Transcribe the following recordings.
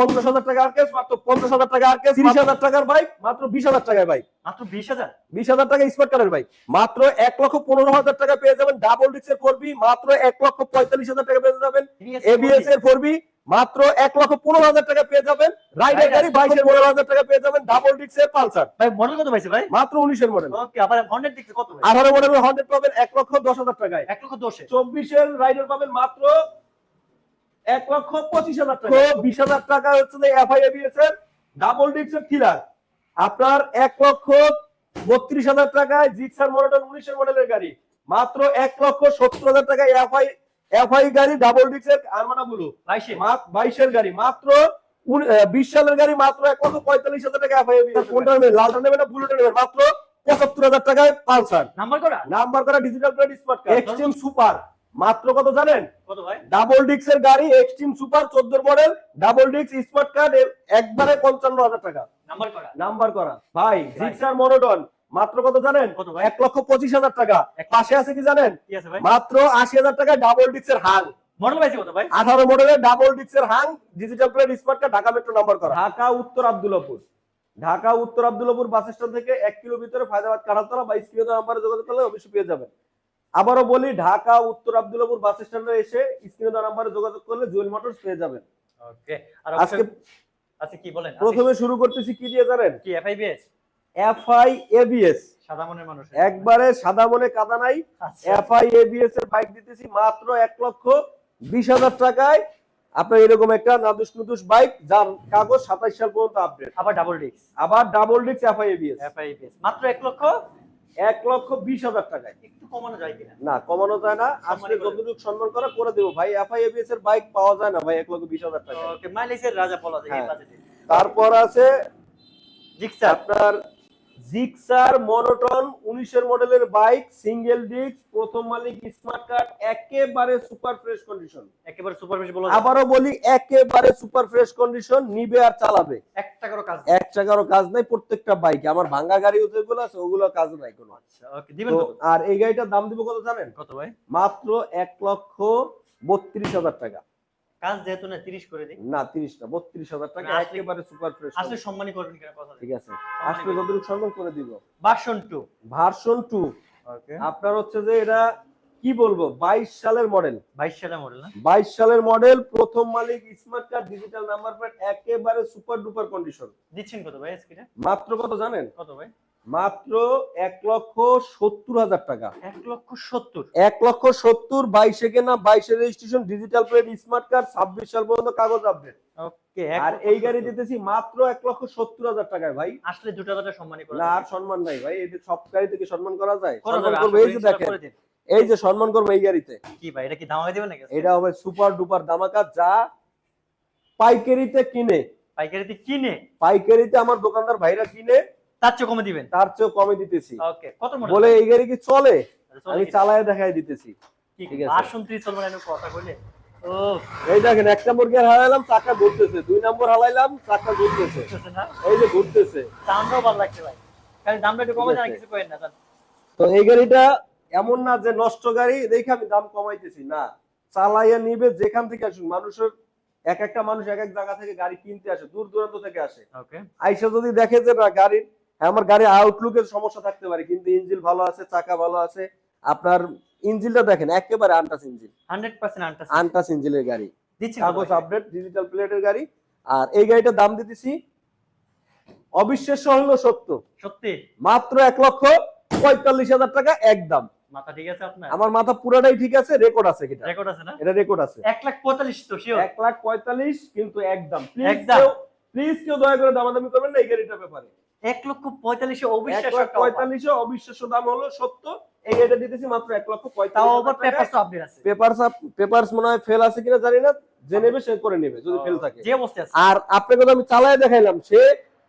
পঞ্চাশ হাজার টাকা আর কেস মাত্র পঞ্চাশ হাজার টাকা আর কেস তিরিশ হাজার। টাকার বাইক মাত্র বিশ হাজার টাকায় বাইক মাত্র বিশ হাজার? বিশ হাজার টাকা স্মার্ট কার্ডের বাইক মাত্র এক লক্ষ পনেরো হাজার টাকা পেয়ে যাবেন ডাবল ডিক্সের ফোর বি মাত্র এক লক্ষ পঁয়তাল্লিশ হাজার টাকা পেয়ে যাবেন এবিএস এর ফোর বি মাত্র এক লক্ষ পনেরো হাজার টাকা পেয়ে যাবেন রাইডার গাড়ি বাইশের পনেরো হাজার টাকা পেয়ে যাবেন ডাবল ডিক্সের পালসার ভাই মডেল কত পাইছে ভাই? মাত্র উনিশের মডেল আবার হন্ড্রেড দিচ্ছে কত? আঠারো মডেলের হান্ড্রেড পাবেন এক লক্ষ দশ হাজার টাকায়। এক লক্ষ দশে চব্বিশের রাইডার পাবেন মাত্র এক লক্ষ পঁচিশ হাজার টাকা। বিশ হাজার টাকা হচ্ছে যে এফআই এর ডাবল ডিক্সের থ্রিলার আপনার এক লক্ষ বত্রিশ হাজার টাকায় জিক্সার মডেল উনিশের মডেলের গাড়ি। মাত্র এক লক্ষ সত্তর হাজার টাকায় এফআই এফআই গাড়ি ডাবল ডিক্সের আরমানা ব্লু। বাইশের। গাড়ি। মাত্র বিশ সালের গাড়ি মাত্র এক লক্ষ পঁয়তাল্লিশ হাজার টাকা এফআই কোনটা নেবেন? লালটা নেবেন না বুলেটটা নেবেন? মাত্র পঁচাত্তর হাজার টাকায় পালসার। নাম্বার করা নাম্বার করা digital plate smart card extreme super মাত্র কত জানেন? ডাবল ডিক্স এর গাড়ি এক্সট্রিম সুপার 14 মডেল ডাবল ডিক্স স্মার্ট কার্ড একবারে 55000 টাকা। নাম্বার করা। ভাই জিক্সার মনোটন মাত্র কত জানেন? 1 লক্ষ 25 হাজার টাকা। পাশে আছে কি জানেন? মাত্র 80000 টাকা ডাবল ডিক্স এর হাং। মডেল পাইছে কত ভাই? 18 মডেলের ডাবল ডিক্স এর Hang digital plate smart card Dhaka metro number করা। ঢাকা উত্তর আব্দুল্লাহপুর ঢাকা উত্তর আব্দুল্লাহপুর বাস স্ট্যান্ড থেকে 1 কিলো ভিতরে ফায়দাবাদ কাটাতলা বা স্ক্রিনে নাম্বারে যোগাযোগ করলে অবশ্যই পেয়ে যাবেন। আবারও বলি ঢাকা উত্তর আব্দুল্লাহপুর বাস স্ট্যান্ডে এসে স্ক্রিনে দেওয়া নাম্বারে যোগাযোগ করলে জুয়েল মোটরস পেয়ে যাবেন। ওকে আর আজকে কি বলেন? প্রথমে শুরু করতেছি কি দিয়ে জানেন? কি এফআইবিএস এফআই এবিএস সাদা মনের মানুষ। একবারে সাদা মনে কাদা নাই। আচ্ছা। এফআই এবিএস এর বাইক দিতেছি মাত্র এক লক্ষ বিশ হাজার টাকায়। আপনার এরকম একটা নাদুস নুদুস বাইক যার কাগজ সাতাইশ সাল পর্যন্ত আপডেট আবার ডাবল ডিস্ক আবার ডাবল ডিক্স এফআই এবিএস মাত্র এক লক্ষ এক লক্ষ বিশ হাজার টাকায়। একটু কমানো যায় কিনা? না কমানো যায় না। আসলে যতটুকু সম্মান করা করে দেবো। ভাই এফআই এবিএস এর বাইক পাওয়া যায় না ভাই এক লক্ষ বিশ হাজার টাকা মাইলেজের রাজা বলা যায় হ্যাঁ। তারপর আছে জিক্সার। আপনার জিক্সার মনোটন উনিশের মডেলের বাইক সিঙ্গেল ডিস্ক প্রথম মালিক স্মার্ট কার্ড একেবারে সুপার ফ্রেশ কন্ডিশন। একেবারে সুপার বেশি বলা আবারও বলি একেবারে সুপার ফ্রেশ কন্ডিশন নিবে আর চালাবে। এক টাকারও কাজ এক টাকারও কাজ নাই প্রত্যেকটা বাইকে। আমার ভাঙ্গা গাড়িও যেগুলো আছে ওগুলো কাজ নাই কোনো। আচ্ছা ওকে দিবেন তো? আর এই গাড়িটার দাম দিব কত জানেন? কত ভাই? মাত্র এক লক্ষ বত্রিশ হাজার টাকা। কাজ যেহেতু না 30 করে দিই। না তিরিশ না বত্রিশ হাজার টাকা একেবারে সুপার ফ্রেশ আসলে সম্মানী করবেন কিনা কথা ঠিক আছে। আসলে যতটুকু সম্মান করে দিব। Version 2 version two. ওকে আপনার হচ্ছে যে এটা কি বলব বাইশ সালের মডেল। 22 সালের মডেল না? বাইশ সালের মডেল প্রথম মালিক smart card digital number plate একেবারে সুপার ডুপার কন্ডিশন দিচ্ছেন কত ভাই আজকে মাত্র কত জানেন? কত ভাই? মাত্র এক লক্ষ সত্তর হাজার টাকা। এক লক্ষ 70 এক লক্ষ সত্তর বাইশে কেনা বাইশে registration digital plate smart card ছাব্বিশ সাল পর্যন্ত কাগজ আপডেট ওকে আর এই গাড়ি দিতেছি মাত্র এক লক্ষ সত্তর হাজার টাকায় ভাই। আসলে দুটো টাকা সম্মানী করে না আর সম্মান নাই ভাই। এই সব গাড়ি থেকে সম্মান করা যায় সম্মান করব এই যে দেখেন এই যে সম্মান করব এই গাড়িতে। কি ভাই এটা কি দাম দিবেন নাকি? এটা হবে সুপার ডুপার দামাকা যা পাইকারিতে কিনে। পাইকারিতে কিনে? পাইকারিতে আমার দোকানদার ভাইরা কিনে তার চেয়ে কমে দিবেন? তার চেয়েও কমে দিতেছি। ওকে কত মডেল বলে এই গাড়ি কি চলে? চলে আমি চালায় দেখাই দিতেছি। ঠিক আছে। ভার্সন 3 চলবে না কথা কইলে? ও এই দেখেন এক নম্বর গিয়ার হারাইলাম চাকা ঘুরতেছে। দুই নম্বর হারাইলাম চাকা ঘুরতেছে। এই যে ঘুরতেছে। দামটাও ভালো লাগছে ভাই। খালি দামটা একটু কমে যায় কিছু করেন না তো এই গাড়িটা এমন না যে নষ্ট গাড়ি দেখে আমি দাম কমাইতেছি না। চালাইয়া নিবে যেখান থেকে আসুক। মানুষের এক একটা মানুষ এক এক জায়গা থেকে গাড়ি কিনতে আসে দূর দূরান্ত থেকে আসে। আইসা যদি দেখে যে গাড়ির আমার গাড়ির আউটলুকের সমস্যা থাকতে পারে কিন্তু ইঞ্জিন ভালো আছে চাকা ভালো আছে। আপনার ইঞ্জিনটা দেখেন একেবারে আনটাস ইঞ্জিন 100% আনটাস আনটাস ইঞ্জিনের গাড়ি। দিচ্ছেন কাগজ আপডেট ডিজিটাল প্লেটের গাড়ি। আর এই গাড়িটার দাম দিতেছি অবিশ্বাস্য হলো সত্য। সত্যি? মাত্র এক লক্ষ পঁয়তাল্লিশ হাজার টাকা একদম মাথা ঠিক আছে আপনার? আমার মাথা পুরাটাই ঠিক আছে রেকর্ড আছে এটা। রেকর্ড আছে না? এটা রেকর্ড আছে। 1 লাখ 45 তো শিওর এক লাখ পঁয়তাল্লিশ কিন্তু একদম প্লিজ একদম। কেউ প্লিজ কেউ দয়া করে দামাদামি করবেন না এই গাড়িটার ব্যাপারে। 1 লক্ষ 45 এ এক অবিশ্বাস্য পঁয়তাল্লিশে অবিশ্বাস্য দাম হলো সত্য। এই দিতেছি মাত্র এক লক্ষ পঁয়তাল্লিশ আপডেট আছে। পেপারস মনে হয় ফেল আছে কিনা জানি না। যে নেবে সে করে নেবে যদি ফেল থাকে। যে আর আপনাকে তো আমি চালায় দেখাইলাম সে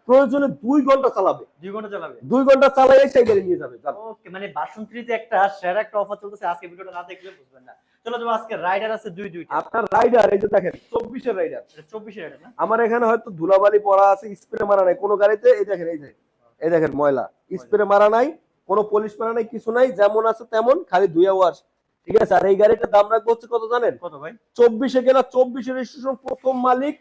প্রয়োজনে দুই ঘণ্টা চালাবে। 2 ঘণ্টা চালাবে? দুই ঘণ্টা চালাই সেই গাড়ি নিয়ে যাবে ওকে মানে ভার্সন 3 তে একটা সেরা একটা অফার চলতেছে। আজকে ভিডিওটা না দেখলে বুঝবেন না। চলো আজকে রাইডার আছে দুই দুইটা। আপনার রাইডার এই যে দেখেন চব্বিশের রাইডার এটা 24 এর এটা না? আমার এখানে হয়তো ধুলাবালি পড়া আছে স্প্রে মারা নাই। কোনো গাড়িতে এই দেখেন এই এই দেখেন ময়লা। স্প্রে মারা নাই কোনো পলিশ মারা নাই কিছু নাই যেমন আছে তেমন খালি ধুয়া ওয়াশ ঠিক আছে? আর এই গাড়িটার দাম রাখব হচ্ছে কত জানেন? কত ভাই? চব্বিশে কেনা চব্বিশে রেজিস্ট্রেশন প্রথম মালিক।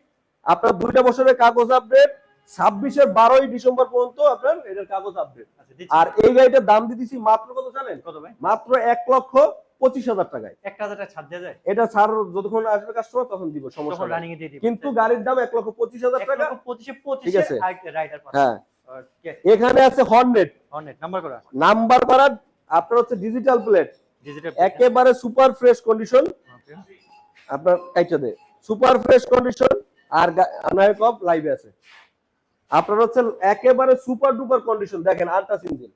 আপনার দুইটা বছরের কাগজ আপডেট ছাব্বিশের বারোই ডিসেম্বর পর্যন্ত আপনার এটার কাগজ আপডেট আচ্ছা আর এই গাড়িটার দাম দিতেছি মাত্র কত জানেন? কত ভাই? মাত্র এক লক্ষ পঁচিশ হাজার টাকায়। একটা হাজার ছাড় দেওয়া যায়? এটা ছাড় যতক্ষণ আসবে কাস্টমার তখন দিব সমস্যা রানিং দিয়ে কিন্তু গাড়ির দাম এক লক্ষ পঁচিশ হাজার টাকা। পঁচিশে পঁচিশে ঠিক আছে। হ্যাঁ। এখানে আছে হর্নেট অনেক নাম্বার করা। নাম্বার করা আপনার হচ্ছে ডিজিটাল প্লেট ডিজিটাল একেবারে সুপার ফ্রেশ কন্ডিশন আপনার কাইটা দে। সুপার ফ্রেশ কন্ডিশন আর লাইভে আছে। আপনার হচ্ছে একেবারে সুপার ডুপার কন্ডিশন দেখেন আন্টাস ইঞ্জিন।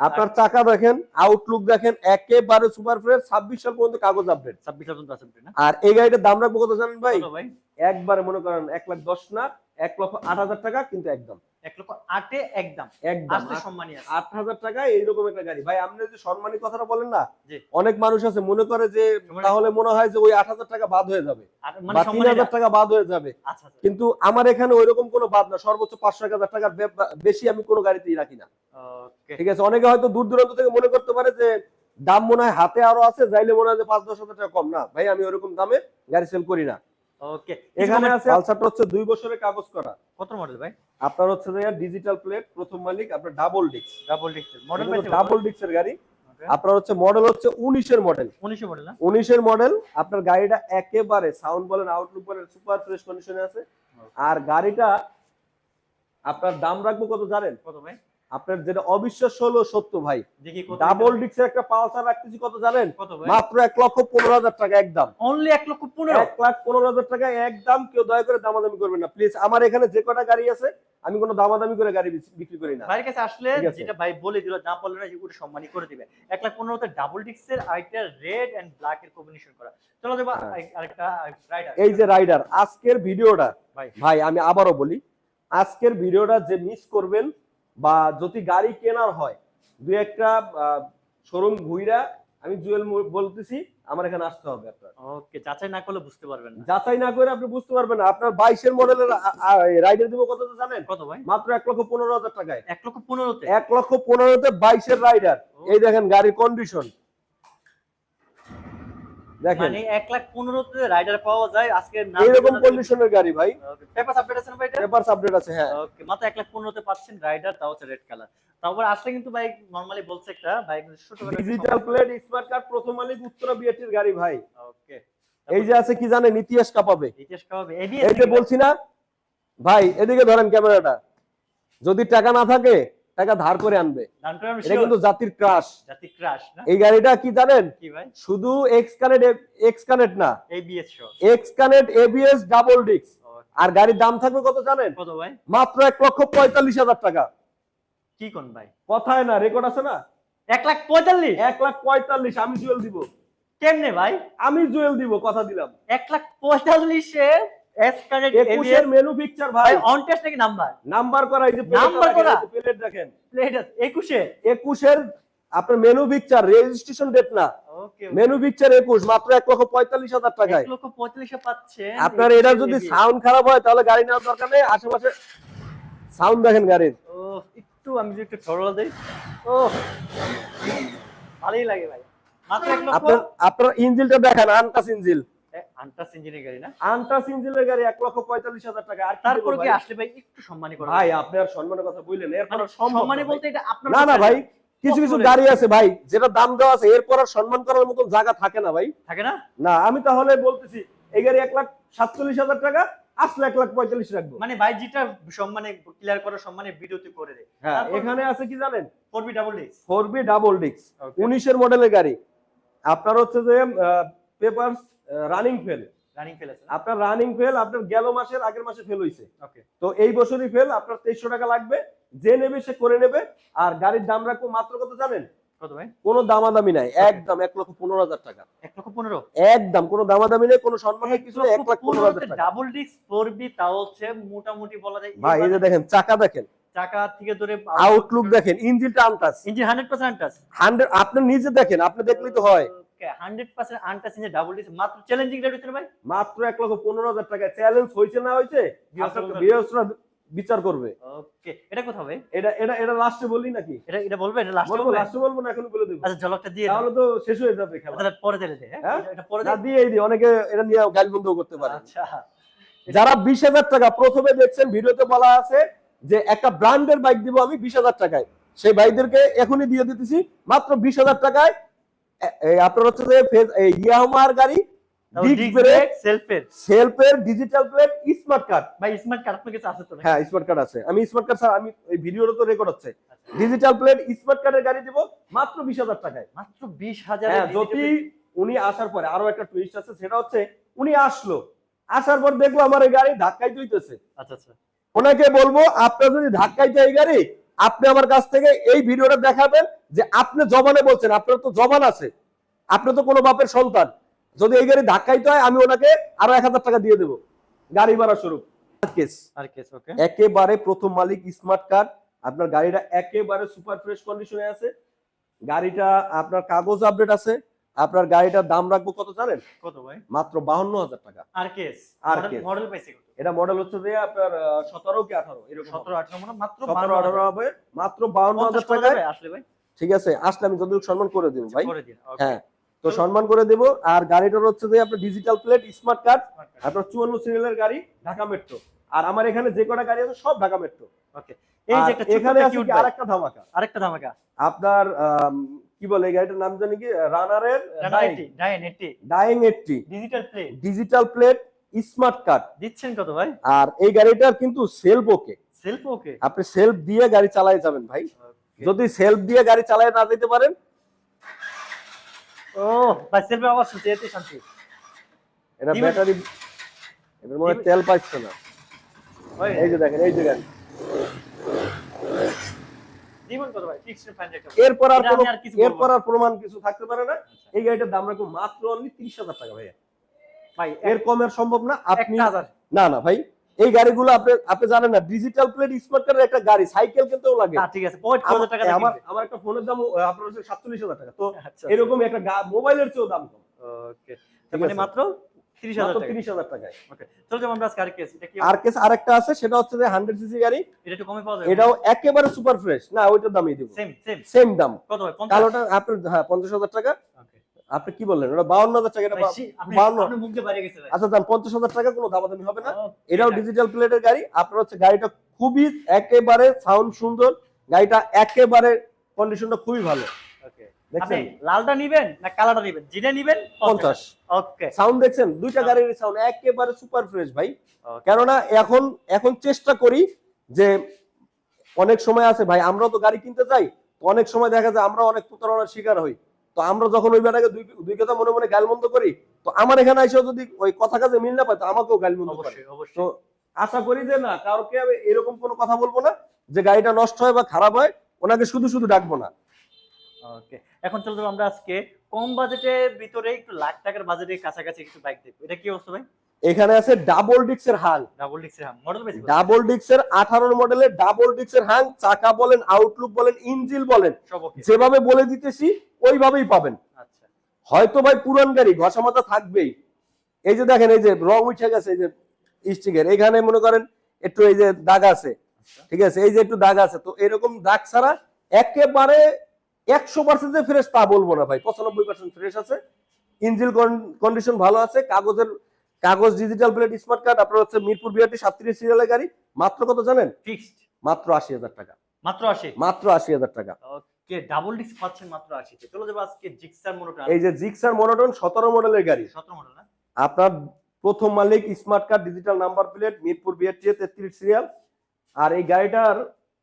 আপনার চাকা দেখেন আউটলুক দেখেন একেবারে সুপার ফ্রেশ ছাব্বিশ সাল পর্যন্ত কাগজ আপডেট 26 পর্যন্ত আর এই গাড়িটার দাম রাখব কত জানেন ভাই? ভাই? একবারে মনে করেন এক লাখ দশ না এক লক্ষ আট হাজার টাকা কিন্তু একদম। এক লক্ষ আটে একদম। একদম। সম্মানী আট হাজার টাকায় এইরকম একটা গাড়ি। ভাই আপনি যদি সম্মানী কথাটা বলেন না অনেক মানুষ আছে মনে করে যে তাহলে মনে হয় যে ওই আট হাজার টাকা বাদ হয়ে যাবে। মানে তিন হাজার টাকা বাদ হয়ে যাবে। আচ্ছা আচ্ছা। কিন্তু আমার এখানে ওইরকম কোনো বাদ না। সর্বোচ্চ পাঁচশো এক হাজার টাকার বেশি আমি কোনো গাড়িতেই রাখি না। ঠিক আছে অনেকে হয়তো দূর দূরান্ত থেকে মনে করতে পারে যে দাম মনে হয় হাতে আরও আছে যাইলে মনে হয় যে পাঁচ দশ হাজার টাকা কম। না ভাই আমি ওরকম দামে গাড়ি সেল করি না। ওকে এখানে আছে পালসারটা হচ্ছে দুই বছরের কাগজ করা। কত মডেল ভাই? আপনার হচ্ছে যে ডিজিটাল প্লেট প্রথম মালিক আপনার double disc double disc model double ডিস্কের গাড়ি। আপনার হচ্ছে মডেল হচ্ছে উনিশের মডেল 19 মডেল না? উনিশের মডেল আপনার গাড়িটা একেবারে সাউন্ড বলেন আউটলুক বলেন সুপার ফ্রেশ কন্ডিশনে আছে। আর গাড়িটা আপনার দাম রাখব কত জানেন? কত ভাই? আপনার যেটা অবিশ্বাস হলো সত্য ভাই। ডাবল ডিস্কের একটা পালসার রাখতেছি কত জানেন? মাত্র এক লক্ষ পনেরো হাজার টাকা একদম। অনলি 1 লক্ষ 15 এক লাখ পনেরো হাজার টাকা একদম কেউ দয়া করে দামাদামি করবেন না। প্লিজ আমার এখানে যে কটা গাড়ি আছে আমি কোনো দামাদামি করে গাড়ি বিক্রি করি না। ভাইয়ের কাছে আসলে যেটা ভাই বলে দিল না বলল না যেগুলো সম্মানী করে দিবে। এক লাখ পনেরো তে ডাবল ডিস্কের আইটা রেড এন্ড ব্ল্যাক এর কম্বিনেশন করা। চলো দেবা হ্যাঁ। আরেকটা রাইডার এই যে রাইডার আজকের ভিডিওটা ভাই। ভাই আমি আবারও বলি আজকের ভিডিওটা যে মিস করবেন বা যদি গাড়ি কেনার হয় দুই একটা শোরুম ঘুইরা আমি জুয়েল বলতেছি আমার এখানে আসতে হবে আপনার। ওকে যাচাই না করলে বুঝতে পারবেন না। যাচাই না করে আপনি বুঝতে পারবেন না। আপনার বাইশের মডেলের রাইডার দিব কত তো জানেন? কত ভাই? মাত্র এক লক্ষ পনেরো হাজার টাকায়। এক লক্ষ পনেরো তে এক লক্ষ পনেরোতে বাইশের রাইডার এই দেখেন গাড়ির কন্ডিশন দেখেন। মানে লাখ পনেরো তে রাইডার পাওয়া যায় আজকে এইরকম কন্ডিশনের গাড়ি ভাই। পেপার আপডেট আছে না ভাই পেপার আপডেট আছে হ্যাঁ। ওকে মাত্র এক লাখ পনেরোতে পাচ্ছেন রাইডার তাও হচ্ছে রেড কালার তারপর আসলে কিন্তু ভাই নরমালি বলছে একটা ভাই একটা ডিজিটাল প্লেট স্মার্ট কার্ড প্রথম মালিক উত্তরা বিএটির গাড়ি ভাই। ওকে এই যে আছে কি জানেন ইতিহাস কাঁপাবে। ইতিহাস কাবাবে এই যে বলছি না ভাই এদিকে ধরেন ক্যামেরাটা। যদি টাকা না থাকে টাকা ধার করে আনবে। এটা কিন্তু জাতির ক্রাশ জাতি ক্রাশ না? এই গাড়িটা কি জানেন? কি ভাই? শুধু এক্স কানেক্ট এক্স কানেক্ট না। ABS show X connect ABS double ডিক্স আর গাড়ির দাম থাকবে কত জানেন? কত ভাই? মাত্র এক লক্ষ পঁয়তাল্লিশ হাজার টাকা। কি কোন ভাই? কথায় না রেকর্ড আছে না? এক লাখ পঁয়তাল্লিশ? এক লাখ পঁয়তাল্লিশ আমি জুয়েল দিব। কেমনে ভাই? আমি জুয়েল দিব কথা দিলাম। এক লাখ পঁয়তাল্লিশে এস কারেন্ট একুশের পিকচার ভাই ভাই। অন টেস্ট নাকি নাম্বার নাম্বার করা এই যে নাম্বার করা? প্লেট দেখেন। প্লেট আছে একুশে। একুশের আপনার মেনু পিকচার রেজিস্ট্রেশন ডেট না। মেনু পিকচার একুশ মাত্র এক লক্ষ পঁয়তাল্লিশ হাজার টাকায়। লক্ষ পঁয়তাল্লিশে পাচ্ছে। আপনার এটা যদি সাউন্ড খারাপ হয় তাহলে গাড়ি নেওয়ার দরকার নেই। আশেপাশে সাউন্ড দেখেন গাড়ির। একটু আমি যদি একটু দেই। ও ভালোই লাগে ভাই। আপনার আপনার ইঞ্জিলটা দেখেন আনটাস ইঞ্জিল। আন্টাস ইঞ্জিনের গাড়ি না? আনটাস ইঞ্জিলের গাড়ি এক লক্ষ পঁয়তাল্লিশ হাজার টাকা। আর তারপর কি আসলে ভাই একটু সম্মানী করা ভাই আপনি আর সম্মানের কথা বললেন এরপর আর সম্ভব সম্মানী বলতে এটা আপনার না না ভাই কিছু কিছু গাড়ি আছে ভাই যেটা দাম দেওয়া আছে এরপর আর সম্মান করার মতন জায়গা থাকে না ভাই। থাকে না? না আমি তাহলে বলতেছি এই গাড়ি এক লাখ সাতচল্লিশ হাজার টাকা আসলে এক লাখ পঁয়তাল্লিশ রাখব। মানে ভাই যেটা সম্মানে ক্লিয়ার করার সম্মানে ভিডিওতে করে দেয়। হ্যাঁ এখানে আছে কি জানেন? Four B double disc four B double ডিক্স উনিশের মডেলের গাড়ি। আপনার হচ্ছে যে paper running fail running fail আছে আপনার রানিং ফেল আপনার গেল মাসের আগের মাসে ফেল হয়েছে ওকে তো এই বছরই ফেল আপনার তেইশশো টাকা লাগবে। যে নেবে সে করে নেবে। আর গাড়ির দাম রাখব মাত্র কত জানেন? কোনো দামাদামি নাই। একদম এক লক্ষ পনেরো হাজার টাকা। এক লক্ষ পনেরো? একদম কোনো দামাদামি নেই কোনো সম্মানের কিছু নেই এক লাখ পনেরো হাজার টাকা। ডাবল ডিস্ক ফোর তাও হচ্ছে মোটামুটি বলা যায় ভাই এই যে দেখেন চাকা দেখেন। চাকা থেকে ধরে আউটলুক দেখেন ইঞ্জিনটা আনটাস engine hundred percent touch hundred আপনি নিজে দেখেন আপনি দেখলেই তো হয়। Hundred percent untouch engine double disc মাত্র চ্যালেঞ্জিং রেট হচ্ছে ভাই? মাত্র এক লক্ষ পনেরো হাজার টাকা। চ্যালেঞ্জ হয়েছে না হয়েছে? Viewers রা বলবে। ভিউয়ার্সরা বিচার করবে। ওকে এটা কোথাও ভাই? এটা এটা এটা লাস্টে বলি নাকি? এটা এটা বলবেন এটা লাস্ট বলব লাস্টে বলব না এখন বলে দেবো। আচ্ছা ঝলকটা দিয়ে তাহলে তো শেষ হয়ে যাবে খেলা। তাহলে পরে দিলে দে হ্যাঁ? হ্যাঁ? এটা পরে না দিয়ে দিই। অনেকে এটা নিয়ে গাল বন্ধ করতে পারে। আচ্ছা। যারা বিশ হাজার টাকা প্রথমে দেখছেন ভিডিওতে বলা আছে যে একটা ব্র্যান্ডের বাইক দিব আমি বিশ হাজার টাকায়। সেই বাইকদেরকে এখনই দিয়ে দিতেছি। মাত্র বিশ হাজার টাকায় এ- এই আপনার হচ্ছে যে গাড়ি ডিস্ক ব্রেক সেলফের সেলফের ডিজিটাল প্লেট স্মার্ট কার্ড ভাই স্মার্ট কার্ড আপনার কাছে আছে তো হ্যাঁ স্মার্ট কার্ড আছে। আমি স্মার্ট কার্ড স্যার আমি এই ভিডিওটা তো রেকর্ড হচ্ছে। ডিজিটাল প্লেট স্মার্ট কার্ডের গাড়ি দিব মাত্র বিশ হাজার টাকায়। মাত্র বিশ হাজার হ্যাঁ যদি উনি আসার পরে আরও একটা টুইস্ট আছে সেটা হচ্ছে উনি আসলো। আসার পর দেখল আমার এই গাড়ি ধাক্কাই তুইতেছে আচ্ছা আচ্ছা। ওনাকে বলব আপনার যদি এই গাড়ি আপনি আমার কাছ থেকে এই ভিডিওটা দেখাবেন যে আপনি জবানে বলছেন আপনার তো জবান আছে। আপনি তো কোনো বাপের সন্তান। যদি এই গাড়ি ধাক্কাইতে হয় আমি ওনাকে আরও এক হাজার টাকা দিয়ে দেবো। গাড়ি ভাড়া স্বরূপ। কেস। আর কেস একেবারে প্রথম মালিক স্মার্ট কার্ড আপনার গাড়িটা একেবারে সুপার ফ্রেশ কন্ডিশনে আছে। গাড়িটা আপনার কাগজ আপডেট আছে। আপনার গাড়িটার দাম রাখব কত জানেন? কত ভাই? মাত্র বাহান্ন হাজার টাকা। আর কেস? RKS মডেল পাইছে এটা মডেল হচ্ছে যে আপনার সতেরো কি আঠারো এরকম সতেরো আঠারো মানে মাত্র সতেরো আঠারো হবে। মাত্র বাহান্ন হাজার টাকায় আসলে ভাই। ঠিক আছে? আসলে আমি যদিও সম্মান করে দেবো ভাই। দিন okay. হ্যাঁ তো সম্মান করে দেবো। আর গাড়িটার হচ্ছে যে আপনার ডিজিটাল প্লেট স্মার্ট কার্ড আপনার চুয়ান্ন সিরিয়ালের গাড়ি ঢাকা মেট্রো আর আমার এখানে যে কটা গাড়ি আছে সব ঢাকা মেট্রো Okay. এই যে একটা এখানে আছে আরেকটা ধামাকা? আরেকটা ধামাকা। আপনার কি বলে এই গাড়িটার নাম জানি কি? রানারের dyeing digital play digital plate smart card দিচ্ছেন কত ভাই? আর এই গাড়িটার কিন্তু সেলফ ওকে সেলফ ওকে আপনি সেলফ দিয়ে গাড়ি চালাই যাবেন ভাই। যদি সেলফ দিয়ে গাড়ি চালায় না যেতে পারেন? ও ভাই সেলফে শুনতে এতে শান্তি। এটা ব্যাটারি এটার মধ্যে তেল পাচ্ছে না। এই যে দেখেন এই যে গাড়ি এরপর আর কোনো এরপর আর প্রমাণ কিছু থাকতে পারে না। এই গাড়িটার দাম রাখব মাত্র অনলি তিরিশ হাজার টাকা ভাইয়া। ভাই এর কমের সম্ভব না। আপনি না না ভাই। এই গাড়িগুলো আপনি আপনি জানেন না ডিজিটাল প্লেট স্মার্ট কার্ডের একটা গাড়ি সাইকেল কিনতেও লাগে। ঠিক আছে টাকা আমার আমার একটা ফোনের দাম আপনার হচ্ছে সাতচল্লিশ হাজার টাকা। তো আচ্ছা। এরকম একটা মোবাইলের চেয়েও দাম কম। ওকে মানে মাত্র 30000 টাকা তিরিশ হাজার ওকে চলো যেমন আমরা আজকে আর কেস এটা কি আর কেস আরেকটা আছে সেটা হচ্ছে যে হান্ড্রেড সিসি গাড়ি। এটা একটু কমে পাওয়া যাবে? এটাও একেবারে সুপার ফ্রেশ না ওইটার দামই দিব। সেম দাম। কত ভাই 50 কালোটা আপনার হ্যাঁ পঞ্চাশ হাজার টাকা। ওকে আপনি কি বললেন? ওটা বাউন্ন হাজার টাকা আচ্ছা দাম পঞ্চাশ হাজার টাকা কোনো দামাদামি হবে না। এটাও ডিজিটাল প্লেটের গাড়ি। আপনার হচ্ছে গাড়িটা খুবই একেবারে সাউন্ড সুন্দর। গাড়িটা একেবারে কন্ডিশনটা খুবই ভালো। দেখছেন? লালটা নিবেন না কালারটা নিবেন? যেটা নিবেন? পঞ্চাশ। ওকে সাউন্ড দেখছেন? দুইটা গাড়ির সাউন্ড একেবারে সুপার ফ্রেশ ভাই। কেননা এখন এখন চেষ্টা করি যে অনেক সময় আছে ভাই আমরাও তো গাড়ি কিনতে যাই অনেক সময় দেখা যায় আমরা অনেক প্রতারণার শিকার হই। তো আমরা যখন ওই বেটাকে দুই দুই কথা মনে মনে গালমন্দ করি তো আমার এখানে এসেও যদি ওই কথা কাজে মিল না পায় তো আমাকেও গালমন্দ করে। তো আশা করি যে না কাউকে আমি এরকম কোনো কথা বলব না যে গাড়িটা নষ্ট হয় বা খারাপ হয় ওনাকে শুধু শুধু ডাকবো না। ওকে এখন চলো তো আমরা আজকে কম বাজেটের ভিতরে একটু লাখ টাকার বাজেটের কাছাকাছি কিছু বাইক দেখব। এটা কি অবস্থা ভাই? এখানে আছে ডাবল ডিক্সের হাং। ডাবল ডিক্সের হাম মডেল বেশি ডাবল ডিক্সের আঠারোর মডেলের ডাবল ডিক্সের হাং চাকা বলেন আউটলুক বলেন ইঞ্জিল বলেন। যেভাবে বলে দিতেছি ওইভাবেই পাবেন। আচ্ছা। হয়তো ভাই পুরান গাড়ি ঘষা মাথা থাকবেই। এই যে দেখেন এই যে রং উঠে গেছে এই যে স্টিকের এখানে মনে করেন একটু এই যে দাগ আছে আচ্ছা। ঠিক আছে? এই যে একটু দাগ আছে তো এরকম দাগ ছাড়া একেবারে একশো পার্সেন্ট যে ফ্রেশ তা বলব না ভাই পঁচানব্বই পার্সেন্ট ফ্রেশ আছে। ইঞ্জিল কন্ডিশন ভালো আছে কাগজের কাগজ ডিজিটাল প্লেট স্মার্ট কার্ড আপনার হচ্ছে মিরপুর বিআরটি সাতত্রিশ সিরিয়ালের গাড়ি। মাত্র কত জানেন? ফিক্সড মাত্র আশি হাজার টাকা। মাত্র আসে মাত্র আশি হাজার টাকা। ওকে ডাবল ডিস্ক পাচ্ছেন মাত্র আশিতে চলো যাব আজকে জিক্সার মোটর এই যে জিক্সার মনোটন সতেরো মডেলের গাড়ি। সতেরো মডেল না আপনার প্রথম মালিক smart card digital number plate Mirpur BRT তেত্রিশ সিরিয়াল আর এই গাড়িটার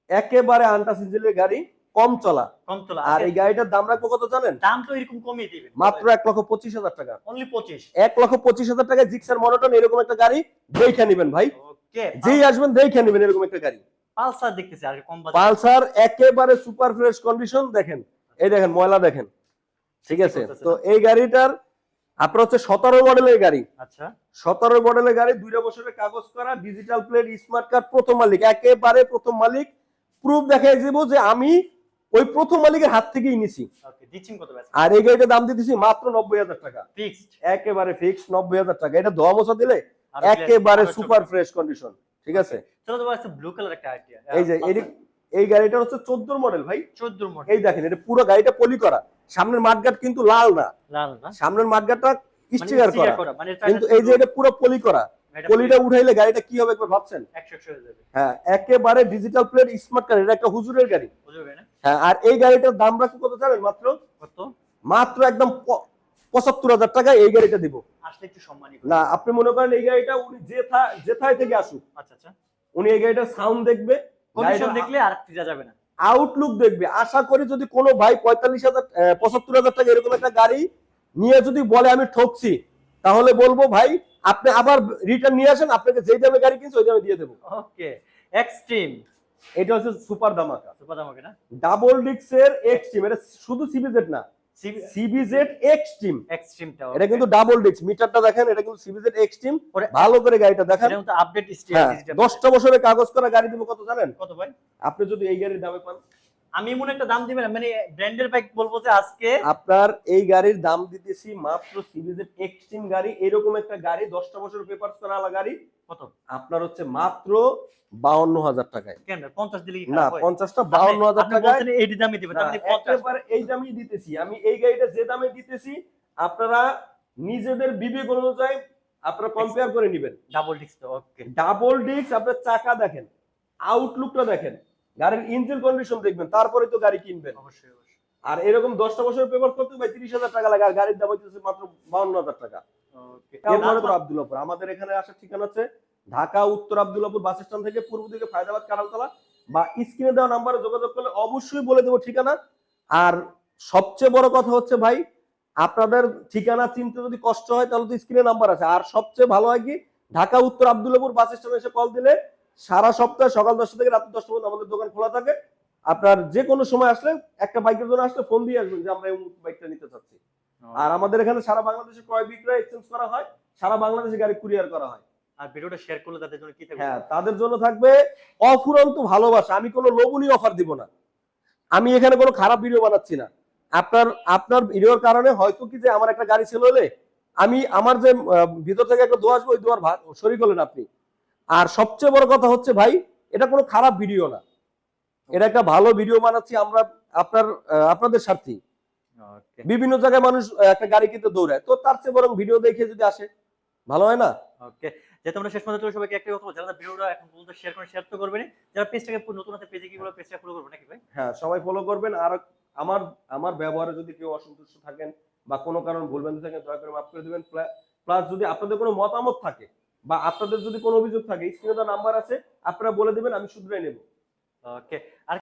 একেবারে আন্টা সিজিলের গাড়ি কম চলা। কম তোলা আর এই গাড়িটার দাম রাখব কত জানেন? দাম তো এরকম কমিয়ে দিবেন। মাত্র এক লক্ষ পঁচিশ হাজার টাকা। অনলি পঁচিশ। এক লক্ষ পঁচিশ হাজার টাকায় জিক্সার মনোটন এরকম একটা গাড়ি দেখে নেবেন ভাই। ওকে যেই আসবেন দেখে নেবেন এরকম একটা গাড়ি। পালসার দেখতেছি আর কম পালসার একেবারে সুপার ফ্রেশ কন্ডিশন দেখেন। এই দেখেন ময়লা দেখেন। ঠিক আছে? তো এই গাড়িটার আপনার হচ্ছে সতেরো মডেলের গাড়ি। আচ্ছা। সতেরো মডেলের গাড়ি দুইটা বছরের কাগজ করা ডিজিটাল প্লেট স্মার্ট কার্ড প্রথম মালিক। একেবারে প্রথম মালিক। প্রুফ দেখাই দিব যে আমি ওই প্রথম মালিকের হাত থেকেই নিছি। আর এই গাড়িটার দাম দিতেছি মাত্র নব্বই হাজার টাকা। ফিক্সড একেবারে ফিক্স নব্বই হাজার টাকা। এটা ধোয়া মোছা দিলে একেবারে সুপার ফ্রেশ কন্ডিশন ঠিক আছে? চলো যাব আজকে ব্লু কালার একটা আইডিয়া এই যে এই গাড়িটা হচ্ছে চোদ্দ মডেল ভাই। 14 মডেল এই দেখেন এটা পুরো গাড়িটা পলি করা। সামনের মাঠগাট কিন্তু লাল না। লাল না? সামনের মাঠগাটটা মানে স্টিকার করা। মানে কিন্তু এই যে এটা পুরো পলি করা। কলিটা উঠাইলে গাড়িটা কি হবে একবার ভাবছেন? হয়ে হ্যাঁ একেবারে ডিজিটাল প্লেট স্মার্ট কার এটা একটা হুজুরের গাড়ি। হ্যাঁ আর এই গাড়িটার দাম রাখব কত জানেন মাত্র? কত? মাত্র একদম পঁচাত্তর হাজার টাকা এই গাড়িটা দিব। আসলে একটু সম্মানই না আপনি মনে করেন এই গাড়িটা উনি জেথা জেথায় থেকে আসুক আচ্ছা আচ্ছা। উনি এই গাড়িটার সাউন্ড দেখবে কন্ডিশন দেখলে আর ফিরা যাবে না। আউটলুক দেখবে। আশা করি যদি কোনো ভাই পঁয়তাল্লিশ হাজার পঁচাত্তর হাজার টাকা এরকম একটা গাড়ি নিয়ে যদি বলে আমি ঠকছি তাহলে বলব ভাই আপনি আবার রিটার্ন নিয়ে আসেন আপনাকে যেই দামে গাড়ি কিনছে ওই দামে দিয়ে দেবো। ওকে এক্সট্রিম এটা হচ্ছে সুপার দামাকা সুপার দামকে না? ডাবল ডিক্সের এক্সট্রিম এটা শুধু সিবিজেড না। সিবিজেড এক্সট্রিম এক্সট্রিমটা এটা কিন্তু ডাবল ডিস্ক মিটারটা দেখেন এটা কিন্তু সিবিজেড এক্সট্রিম ভালো করে গাড়িটা দেখেন। এটা কিন্তু আপডেট হ্যাঁ দশটা বছরের কাগজ করা গাড়ি দিব কত জানেন? কত ভাই? আপনি যদি এই গাড়ির দামে পান। আমি এমন একটা দাম দিবেন মানে ব্র্যান্ডের বাইক বলব যে আজকে। আপনার এই গাড়ির দাম দিতেছি মাত্র সিরিজের এক্সট্রিম গাড়ি এরকম একটা গাড়ি দশটা বছর পেপার করা গাড়ি। কত? আপনার হচ্ছে মাত্র বাউন্ন হাজার টাকায়। কেন? 50 দিলে না পঞ্চাশটা বাউন্ন হাজার টাকায়। এই দামে দিবেন মানে 50 একেবারে এই দামই দিতেছি। আমি এই গাড়িটা যে দামে দিতেছি আপনারা নিজেদের বিবেক অনুযায়ী আপনারা কম্পেয়ার করে নেবেন। ডাবল ডিস্ক তো ওকে ডাবল ডিস্ক আপনার চাকা দেখেন আউটলুকটা দেখেন। গাড়ির ইঞ্জিন কন্ডিশন দেখবেন তারপরে তো গাড়ি কিনবেন। অবশ্যই অবশ্যই। আর এরকম দশটা বছর পেপার করতে ভাই তিরিশ হাজার টাকা লাগে আর গাড়ির দাম হচ্ছে মাত্র বাউন্ন হাজার টাকা। এরপরে আব্দুল্লাপুর আমাদের এখানে আসার ঠিকানা হচ্ছে ঢাকা উত্তর আব্দুল্লাপুর বাস স্ট্যান্ড থেকে পূর্ব দিকে ফায়দাবাদ কারালতলা বা স্ক্রিনে দেওয়া নাম্বারে যোগাযোগ করলে অবশ্যই বলে দেবো ঠিকানা। আর সবচেয়ে বড় কথা হচ্ছে ভাই আপনাদের ঠিকানা চিনতে যদি কষ্ট হয় তাহলে তো স্ক্রিনে নাম্বার আছে। আর সবচেয়ে ভালো হয় কি ঢাকা উত্তর আব্দুল্লাপুর বাস স্ট্যান্ডে এসে কল দিলে সারা সপ্তাহে সকাল দশটা থেকে রাত দশটা পর্যন্ত আমাদের দোকান খোলা থাকে। আপনার যে কোনো সময় আসলে একটা বাইকের জন্য আসলে ফোন দিয়ে আসবেন যে আমরা এই বাইকটা নিতে চাচ্ছি। আর আমাদের এখানে সারা বাংলাদেশে ক্রয় বিক্রয় এক্সচেঞ্জ করা হয় সারা বাংলাদেশে গাড়ি কুরিয়ার করা হয়। আর ভিডিওটা শেয়ার করলে তাদের জন্য কি থাকবে? হ্যাঁ তাদের জন্য থাকবে অফুরন্ত ভালোবাসা। আমি কোনো লোভনীয় অফার দিব না। আমি এখানে কোনো খারাপ ভিডিও বানাচ্ছি না। আপনার আপনার ভিডিওর কারণে হয়তো কি যে আমার একটা গাড়ি ছিল হলে আমি আমার যে ভিতর থেকে একটা দোয়া আসবে ওই দোয়ার ভাগ শরিক হলেন আপনি। আর সবচেয়ে বড় কথা হচ্ছে ভাই এটা কোনো খারাপ ভিডিও না। এটা একটা ভালো ভিডিও বানাচ্ছি আমরা আপনার আপনাদের স্বার্থে বিভিন্ন জায়গায় মানুষ একটা গাড়ি কিনতে দৌড়ায়। তো তার চেয়ে বরং ভিডিও দেখে যদি আসে ভালো হয় না? ওকে যে তোমরা শেষ পর্যন্ত সবাইকে একটা কথা যারা ভিডিওটা এখন পর্যন্ত শেয়ার করে শেয়ার তো করবেন যারা পেজটাকে নতুন হাতে পেজে কি বলে পেজটা ফলো করবে নাকি ভাই? হ্যাঁ সবাই ফলো করবেন। আর আমার আমার ব্যবহারে যদি কেউ অসন্তুষ্ট থাকেন বা কোনো কারণ ভুলভ্রান্তি থাকেন দয়া করে মাফ করে দেবেন। প্লাস যদি আপনাদের কোনো মতামত থাকে বা আপনাদের যদি কোনো অভিযোগ থাকে, স্ক্রিনে নাম্বার আছে, আপনারা বলে দেবেন, আমি শুধরাই নেব। ওকে আর